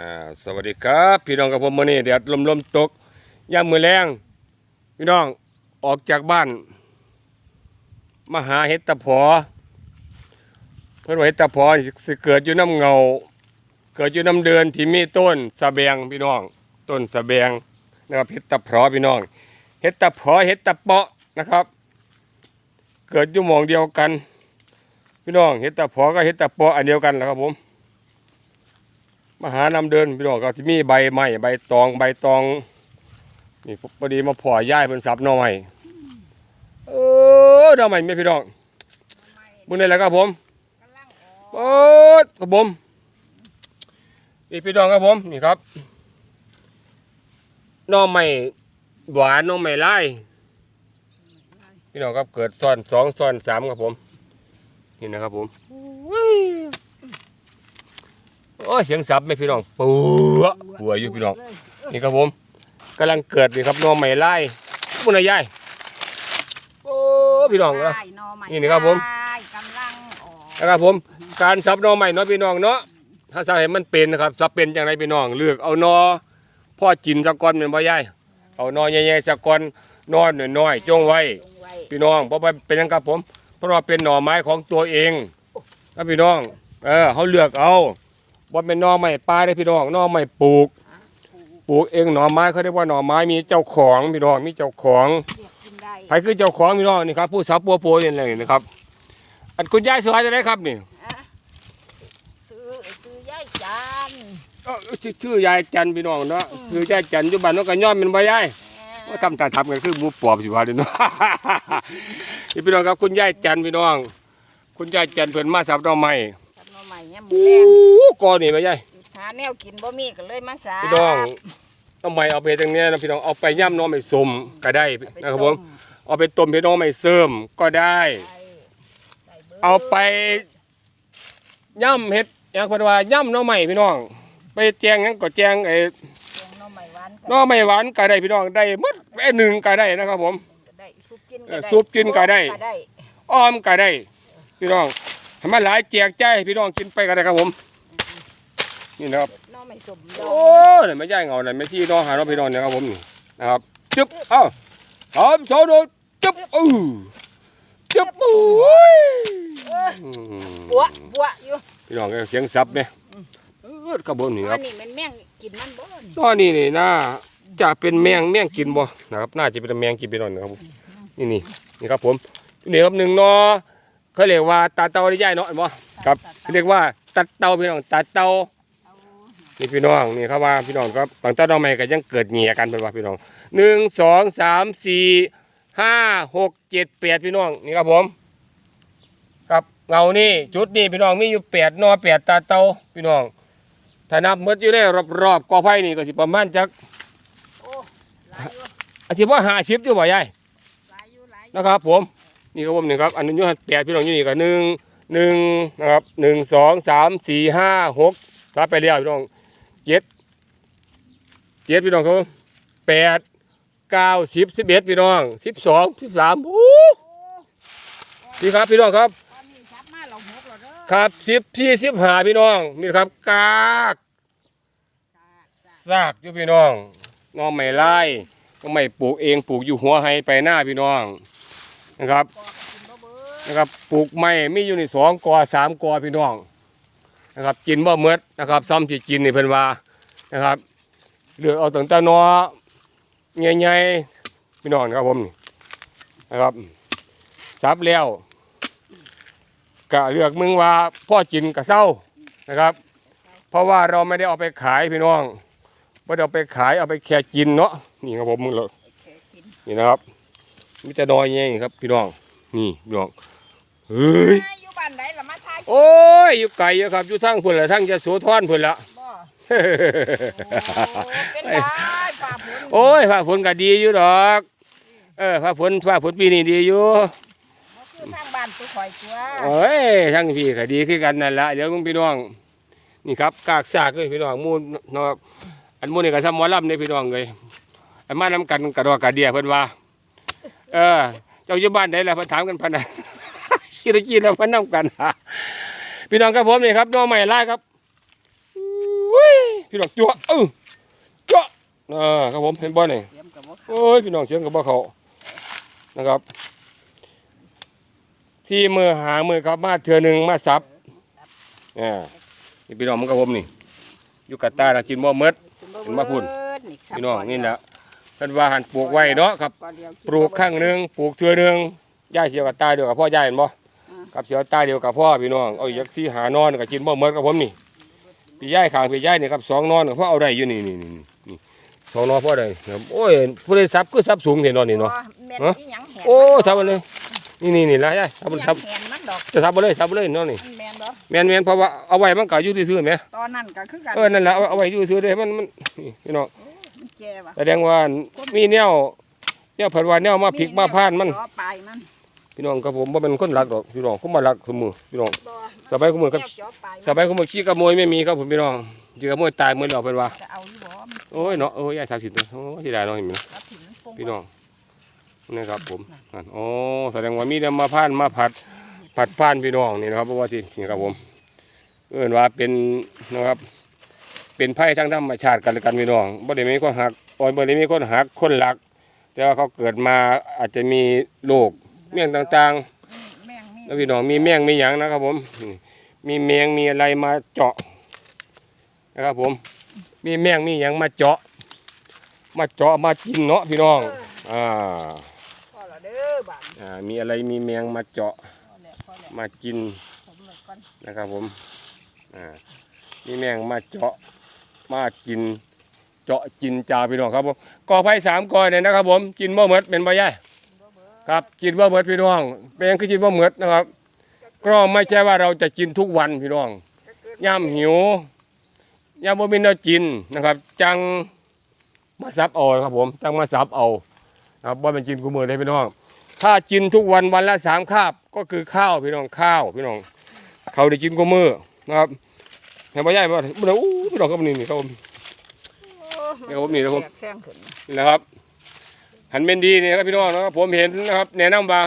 อ่าสวัสดีครับพี่น้องกับผมมื่อนี้แดดลมลมตกยามมือแรงพี่น้องออกจากบ้านมาหาเห็ดตะพอเพื่อนว่าเห็ดตะพอสิเกิดอยู่น้ำเงา เกิดอยู่น้ำเดือนที่มีต้นสะแบงพี่น้อง ต้นสะแบงนะครับเห็ดตะพอพี่น้องเห็ดตะพอเห็ดตะเปาะนะครับ เกิดอยู่หมองเดียวกัน พี่น้องเห็ดตะพอก็เห็ดตะเปาะอันเดียวกันแหละครับผม มาหานำเดินพี่น้องก็จะมีใบไม้ใบตองใบตองนี่พอดีมาผ่อย่ายเพิ่นสับหน่อไม้เออหน่อไม้แม่พี่น้องมื้อนี้แหละครับผมโอ๊ดครับผมนี่พี่น้องครับผมนี่ครับน่อไม้หวานน่อไม้ลายพี่น้องครับเกิดซ้อนสองซ้อนสามครับผม นี่นะครับผม โอ้ยเสียงสับไหม่พี่น้องปัวปัวอยู่พี่น้องนี่ครับผมกำลังเกิดนี่ครับหน้องใหม่ไล่ปุ่นอะไรยายโอ้พี่น้องนะได้หอใหม่นี่นะครับผมได้กำลังออกนะครับผม การสับหน้องใหม่เนาะพี่น้องเนาะถ้าสับให้มันเป็นนะครับสับเป็นอย่างไรพี่น้องเลือกเอาหนอพ่อจินสะก้อนเป็นบ่ยายเอาหนอใหญ่ๆสะก้อนนอนน้อยๆจงไว้ ลงไว้พี่น้องเพราะว่าเป็นหยังครับผม เพราะว่าเป็นหน่อไม้ของตัวเองนะพี่น้อง เออเขาเลือกเอา ว่าเป็นหน่อไม้ปลาได้อพี่น้องหน่อไม้ปลูก ปลูกเองหน่อไม้เขาเรียกว่าหน่อไม้มีเจ้าของพี่น้องมีเจ้าของเรียกกินได้ใครคือเจ้าของพี่น้องนี่ครับผู้สาวปัวโปนี่เลยนะครับ อันคุณยายสวยจะได้ครับนี่อะซื้อซื้อย่ายจานเอ้อชื่อชื่อยายจันทร์พี่น้องเนาะชื่อยายจันทร์อยู่บ้านน้องกันย้อนเป็นบ่ยายแหว่าทำตาทำกันคือหมูปอบสิว่าเด้อเนาะนี่พี่น้องครับคุณยายจันทร์พี่น้อง คุณยายจันทร์เพิ่นมาสับหน่อไม้ทำมา ใหม่เนี่ยหมูโอ้แดงโหก่อนนี่บ่ยายหาแนวกินบ่มีก็เลยมาสาพี่น้องทำไมเอาไปตรงเนี้ยนะพี่น้องเอาไปย่ำหน้องไม่สมก็ได้ไปนะครับผต้มเอาไปต้มพี่น้องไม่เสริมก็ได้ได้ได้บิดเอาไปย่ำเฮ็ดอย่างคนว่าย่ำหน้องใหม่พี่น้อง ไปแจงหยังก็แจงไอ้แกงหน่อไม้หวานหน้องใหม่หวานก็ได้พี่น้องได้หมดไอ้หนึ่งก็ได้นะครับผมก็ได้ซุปกินเอก็อได้ซุปกินก็ได้ก็ได้อ้อมก็ได้พี่น้องให้ มันหลายแจกใจายพี่น้องกินไปก็ได้ครับผม นี่นะครับหน่อไม้สมดโอ้องยไม่ใช่เงาเลยไม่ชี้น้องหาน้องพี่น้องนะครับผมนี่นะครับจึ๊บเอ้าสามสองหนึ่งจึ๊บอู้จึ๊บอู้ยอืมบัวบัวอยู่พี่น้องเสียงซับเนี่ยเออขบวนนี่คอัรับนนี้มันแม่งกินมันบ่นี่ตอนนี้นี่น่าจะเป็นแมงแมงกินบ่นะครับน่าจะเป็นแมงกินไปหน่อยนะครับผมนี่นี่นี่ครับผมนี่ครับหนึ่งเนอ เขาเรียกว่าตาเตาได้ย่ายเนาะเห็นบ่ครับเขาเรียกว่าตัดเตาพี่น้องตัดเตาเอานี่พี่น้องนี่ครับว่าพี่น้องครับบางต้นเอาใหม่ก็ยังเกิดเหงียกันเป็นว่าพี่น้องหนึ่งสองสามสี่ห้าหกเจ็ดแปดพี่น้องนี่ครับผม ครับเงานี่จุดนี่พี่น้องมีอยู่แปดหนอแปดตาเตาพี่น้องถ้านับหมดอยู่ในรอบๆกอไผ่นี่ก็สิประมาณจักโอ้หลายอยู่อาสิว่าห้าสิบอยู่บ่ยายหลายอยู่หลายอยู่นะครับผม นี่ครับผมนี่ครับอันนี้อยู่แปดพี่น้องอยู่นี่ก็หนึ่งหนึ่งนะครับหนึ่งสองสามสี่ห้าหกรับไปเรียวพี่น้องเจ็ดเจ็ดพี่น้องครับผมแปดเก้าสิบสิบเอ็ดพี่น้องสิบสองสิบสามโอ้โอ้พี่ครับพี่น้องครับตอนนี้ชับมาเราหกแล้วเด้อครับสิบพี่สิบห้าพี่น้องนี่ครับกากซากอยู่พี่น้องน้องไม่ไล่ก็ไม่ปลูกเองปลูกอยู่หัวไฮไปหน้าพี่น้อง นะครับนะครับปลูกไม้มีอยู่ในสองกอสามกอพี่น้องนะครับกินบ่เมดนะครับซ้ำที่กินนี่เพิ่นว่านะครับเลือกเอาตั้งแต่นอใหญ่ๆพี่น้องครับผมนะครับซับแล้วก็เลือกมึงว่าพ่อกินกับเศร้านะครับ เพราะว่าเราไม่ได้เอาไปขายพี่น้องไม่ได้เอาไปขายเอาไปแค่กินเนาะนี่ครับผมมึงเลยนี่นะครับ มีแต่ดอยใหญ่ครับ พี่น้อง นี่พี่น้องเฮ้ยมาอยู่บ้านไหนล่ะมาทายโอ้ยอยู่ไกลอยู่ครับอยู่ทั้งพุ่นละทั้งจะโสธรพุ่นละบ่โอ้เป็นไรฝ่าฝนโอ้ยฟ้าฝนก็ดีอยู่ดอก เออฟ้าฝนฟ้าฝนปีนี้ดีอยู่บ่คือทางบ้านตัวข่อยตัวโอ้ยทั้งพี่ก็ดีคือกันนั่นละเดี๋ยวมึงพี่น้องนี่ครับกากซากเลยพี่น้องหมูนเนาะอันหมูนี่ก็ซ้ำหมอลำเนี่ยพี่น้องเลยอันมานำกันกระดอกกระเดียเพิ่นว่า เออ เจ้าอยู่บ้านไหนล่ะเพิ่นถามกันพันน่ะชิรจีแล้วเพิ่นนำกันพี่น้องครับผมนี่ครับน้องใหม่ไล่ครับอุ้ยพี่พี่น้องจั่วเออจั่วอ่าครับผมเห็นบ่นี่เตรียมกับว่าเขาโอ้ยพี่น้องเสียงกับบ่เขานะครับสี่มือหามือครับมาเทื่อหนึงมาซับอ่านี่พี่น้องมันกับผมนี่อยู่กับตาน่ะกินบ่หมดเห็นมาพูดพี่น้องนี่แหละ เพิ่นว่าหันปลูกไว้เนาะครับ ปลูกข้างหนึงปลูกเทื่อหนึงย่ายเสียวกับตาเดียวกับพ่อย่ายเห็นบ่กับเสียวตาเดียวกับพ่อพี่น้องเอาอีกสี่หานอนก็กินบ่หมดกับผมนี่พี่ย่ายข้างพี่ย่ายนี่ครับสองนอนก็พ่อเอาได้อยู่นี่นี่นี่นี่สองนอนพ่อได้ครับโอ้ยผู้ใดซับคือซับสูงเห็นนอนนี่เนาะแม่นฮะอีหยังแหนโอ้ซับไปเลยนี่นี่นี่ละย่ายซับอีไปหยัซับงแหนมันดอกจะซับไปเลยซับไปเลยนอนนี่มันแม่นบ่แม่นแม่นเพราะว่าเอาไว้มันก็อยู่ซื่อๆแหมตอนนั้นก็คือกันเออนั่นแหละเอาเอาไว้อยู่ซื่อๆเด้มันมันนี่พี่น้องมัน แก่ว่ะแสดงว่ามีแนวแนวเพิ่นว่าแนวมาพลิกมาพานมันต่อปลายมันพี่น้องครับผมบ่เป็นคนรักดอกพี่น้องเขามารักเสมอพี่น้องบ่สบายกูมือครับแก้วจ่อปลายสบายกูมือขี้ขโมยไม่มีครับผมพี่น้องขี้ขโมยตายหมือแล้วเพิ่นว่าจะเอาอยู่บ่มันโอ้ยเนาะโอ้ยยายสาวสิทธิ์โอ้ยสิได้เนาะเห็นไหม รับถิ่นมันปงพี่น้องนี่ครับผมนั่นโอ้แสดงว่ามีแต่มาพานมาผัดผัดพานพี่น้องนี่นะครับเพราะว่าที่นี่ครับผมเอิ้นว่าเป็นนะครับ เป็นไพ่ทางธรรมชาติกันและกันพี่น้องบ่ได้มีคนหักโอ้ยบ่ได้มีคนหักคนรัก แต่ว่าเขาเกิดมาอาจจะมีโรคเมี่ยงต่างๆแม่งมีแล้วพี่น้องมีแมงมีหยังนะครับผมนี่มีแมงมีอะไรมาเจาะนะครับผม มีแมงมีหยังมาเจาะ มาเจาะมากินเนาะพี่น้องอ่าพอและเด้อบ้านอ่ามีอะไรมีแมงมาเจาะพอแล้วพอแล้วมากิน ผมเลิกก่อนนะครับผม อ่า มีแมงมาเจาะ มากินเจาะกินจ่าพี่น้องครับผมกอไผ่สามกอเนี่ยนะครับ ผมกินบ่หมดเป็นบ่ย่ครับกินบ่หมดพี่น้องเป็นคือกินบ่หมดนะครับ ก็ไม่ใช่ว่าเราจะกินทุกวันพี่น้องย่ำหิวยามบ่มีแนวกินนะครับ จังมาซับเอาครับผมจังมาซับเอาครับว่าเป็นกินกูมือได้พี่น้อง ถ้ากินทุกวันวันละสามคาบก็คือข้าวพี่น้องข้าวพี่น้องเขาได้กินกูมือนะครับ ห็นบ่ใหญ่บ่บ่ได้อู้พี่น้องครับนี่นี่ครับผมเดี๋ยวผมนี่เดี๋ยวผมแตกแซงขึ้นนี่นะครับ หันเป็นดีนี่ครับพี่น้องนะครับผมเห็นนะครับแนะนำว่า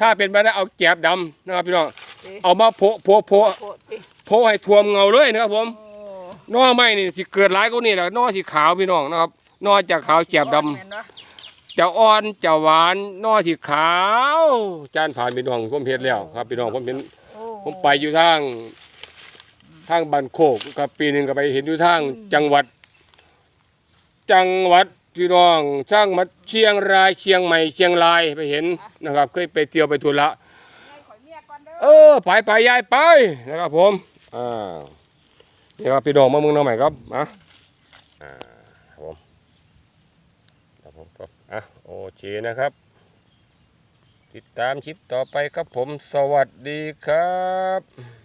ถ้าเป็นไปได้เอาแกบดำนะครับพี่น้องเอามาโพะโพะโพะโคตรติโพะให้ท่วมเงาเลยนะครับผมโอ้นอไม้นี่สิเกิดหลายกว่านี่แหละนอสีขาวพี่น้องนะครับนอจากขาวแจบดำแม่นบ่จะอ่อนจะหวานนอสีขาว จานผ่านพี่น้องผมเห็นแล้วครับพี่น้องผมเห็นโอ้ผมไปอยู่ทาง ทางบันโคกกับปีหนึ่งก็ไปเห็นอยู่ทางจังหวัด จังหวัดพี่น้องช่างมาเชียงรายเชียงใหม่เชียงรายไปเห็นนะครับ เคยไปเที่ยวไปทุระให้ข่อยเมียก่อนเด้อเออไปไปยายไปนะครับผมอ่านี่ครับพี่น้องมาเมืองน้องใหม่ครับมาอ่าครับผมครับผมครับอะโอเคนะครับ ติดตามคลิปต่อไปครับผมสวัสดีครับ